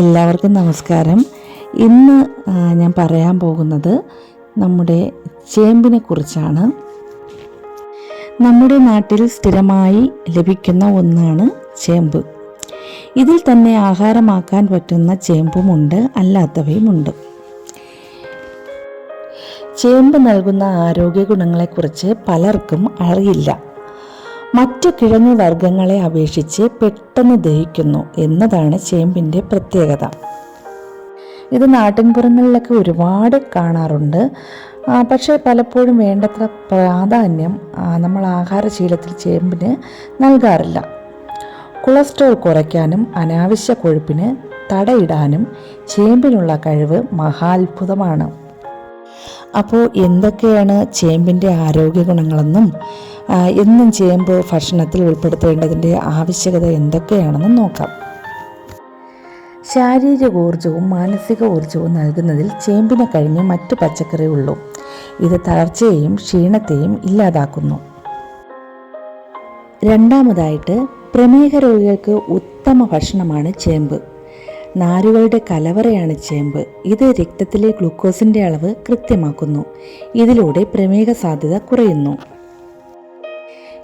എല്ലാവർക്കും നമസ്കാരം. ഇന്ന് ഞാൻ പറയാൻ പോകുന്നത് നമ്മുടെ ചേമ്പിനെ കുറിച്ചാണ്. നമ്മുടെ നാട്ടിൽ സ്ഥിരമായി ലഭിക്കുന്ന ഒന്നാണ് ചേമ്പ്. ഇതിൽ തന്നെ ആഹാരമാക്കാൻ പറ്റുന്ന ചേമ്പുമുണ്ട് അല്ലാത്തവയുമുണ്ട്. ചേമ്പ് നൽകുന്ന ആരോഗ്യ ഗുണങ്ങളെക്കുറിച്ച് പലർക്കും അറിയില്ല. മറ്റു കിഴങ്ങ് വർഗങ്ങളെ അപേക്ഷിച്ച് പെട്ടെന്ന് ദഹിക്കുന്നു എന്നതാണ് ചേമ്പിന്റെ പ്രത്യേകത. ഇത് നാട്ടിൻപുറങ്ങളിലൊക്കെ ഒരുപാട് കാണാറുണ്ട്. പക്ഷേ പലപ്പോഴും വേണ്ടത്ര പ്രാധാന്യം നമ്മൾ ആഹാരശീലത്തിൽ ചേമ്പിന് നൽകാറില്ല. കൊളസ്ട്രോൾ കുറയ്ക്കാനും അനാവശ്യ കൊഴുപ്പിന് തടയിടാനും ചേമ്പിനുള്ള കഴിവ് മഹാത്ഭുതമാണ്. അപ്പോൾ എന്തൊക്കെയാണ് ചേമ്പിന്റെ ആരോഗ്യ ഗുണങ്ങളെന്നും എന്നും ചേമ്പ് ഭക്ഷണത്തിൽ ഉൾപ്പെടുത്തേണ്ടതിന്റെ ആവശ്യകത എന്തൊക്കെയാണെന്ന് നോക്കാം. ശാരീരിക ഊർജവും മാനസിക ഊർജവും നൽകുന്നതിൽ ചേമ്പിനെ കഴിഞ്ഞ് മറ്റ് പച്ചക്കറി ഉള്ളൂ. ഇത് തളർച്ചയെയും ക്ഷീണത്തെയും ഇല്ലാതാക്കുന്നു. രണ്ടാമതായിട്ട് പ്രമേഹ രോഗികൾക്ക് ഉത്തമ ഭക്ഷണമാണ് ചേമ്പ്. നാരുകളുടെ കലവറയാണ് ചേമ്പ്. ഇത് രക്തത്തിലെ ഗ്ലൂക്കോസിന്റെ അളവ് കൃത്യമാക്കുന്നു. ഇതിലൂടെ പ്രമേഹ സാധ്യത കുറയുന്നു.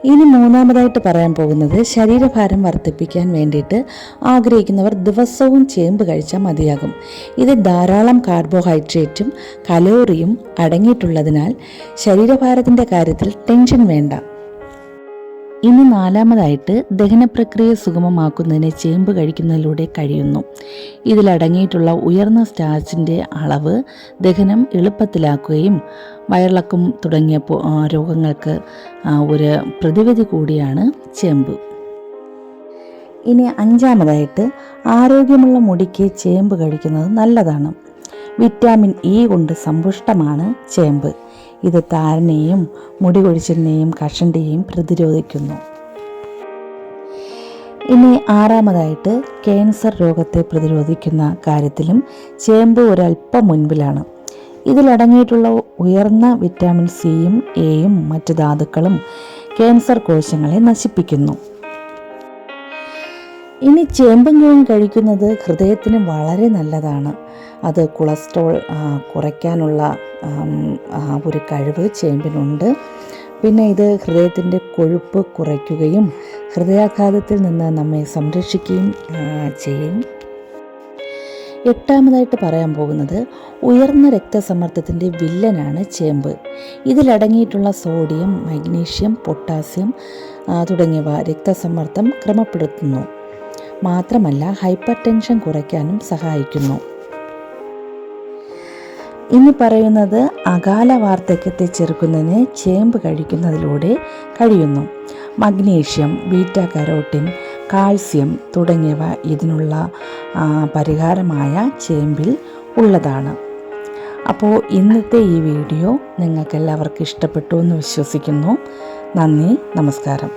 ഇനി മൂന്നാമതായിട്ട് പറയാൻ പോകുന്നത് ശരീരഭാരം വർദ്ധിപ്പിക്കാൻ വേണ്ടിയിട്ട് ആഗ്രഹിക്കുന്നവർ ദിവസവും ചേമ്പ് കഴിച്ചാൽ മതിയാകും. ഇത് ധാരാളം കാർബോഹൈഡ്രേറ്റും കലോറിയും അടങ്ങിയിട്ടുള്ളതിനാൽ ശരീരഭാരത്തിന്റെ കാര്യത്തിൽ ടെൻഷൻ വേണ്ട. ഇനി നാലാമതായിട്ട് ദഹനപ്രക്രിയ സുഗമമാക്കുന്നതിന് ചേമ്പ് കഴിക്കുന്നതിലൂടെ കഴിയുന്നു. ഇതിലടങ്ങിയിട്ടുള്ള ഉയർന്ന സ്റ്റാച്ചിന്റെ അളവ് ദഹനം എളുപ്പത്തിലാക്കുകയും വയറിളക്കം തുടങ്ങിയ രോഗങ്ങൾക്ക് ഒരു പ്രതിവിധി കൂടിയാണ് ചേമ്പ്. ഇനി അഞ്ചാമതായിട്ട് ആരോഗ്യമുള്ള മുടിക്ക് ചേമ്പ് കഴിക്കുന്നത് നല്ലതാണ്. വിറ്റാമിൻ ഇ കൊണ്ട് സമ്പുഷ്ടമാണ് ചേമ്പ്. ഇത് താരനെയും മുടി കൊഴിച്ചിലിനെയും കഷണ്ടിയെയും പ്രതിരോധിക്കുന്നു. ഇനി ആറാമതായിട്ട് ക്യാൻസർ രോഗത്തെ പ്രതിരോധിക്കുന്ന കാര്യത്തിലും ചേമ്പ് ഒരല്പം മുൻപിലാണ്. ഇതിലടങ്ങിയിട്ടുള്ള ഉയർന്ന വിറ്റാമിൻ സിയും എയും മറ്റ് ധാതുക്കളും ക്യാൻസർ കോശങ്ങളെ നശിപ്പിക്കുന്നു. ഇനി ചേമ്പും കഴിക്കുന്നത് ഹൃദയത്തിന് വളരെ നല്ലതാണ്. അത് കൊളസ്ട്രോൾ കുറയ്ക്കാനുള്ള ഒരു കഴിവ് ചേമ്പിനുണ്ട്. പിന്നെ ഇത് ഹൃദയത്തിന്റെ കൊഴുപ്പ് കുറയ്ക്കുകയും ഹൃദയാഘാതത്തിൽ നിന്ന് നമ്മെ സംരക്ഷിക്കുകയും ചെയ്യും. എട്ടാമതായിട്ട് പറയാൻ പോകുന്നത് ഉയർന്ന രക്തസമ്മർദ്ദത്തിന്റെ വില്ലനാണ് ചേമ്പ്. ഇതിലടങ്ങിയിട്ടുള്ള സോഡിയം മഗ്നീഷ്യം പൊട്ടാസ്യം തുടങ്ങിയവ രക്തസമ്മർദ്ദം ക്രമപ്പെടുത്തുന്നു. മാത്രമല്ല ഹൈപ്പർ ടെൻഷൻ കുറയ്ക്കാനും സഹായിക്കുന്നു. ഇനി പറയുന്നത് അകാല വാർദ്ധക്യത്തെ ചെറുക്കുന്നതിന് ചേമ്പ് കഴിക്കുന്നതിലൂടെ കഴിയുന്നു. മഗ്നീഷ്യം ബീറ്റ കരോട്ടിൻ കാൽസ്യം തുടങ്ങിയവ ഇതിനുള്ള പരിഹാരമായ ചേമ്പിൽ ഉള്ളതാണ്. അപ്പോൾ ഇന്നത്തെ ഈ വീഡിയോ നിങ്ങൾക്കെല്ലാവർക്കും ഇഷ്ടപ്പെട്ടു എന്ന് വിശ്വസിക്കുന്നു. നന്ദി നമസ്കാരം.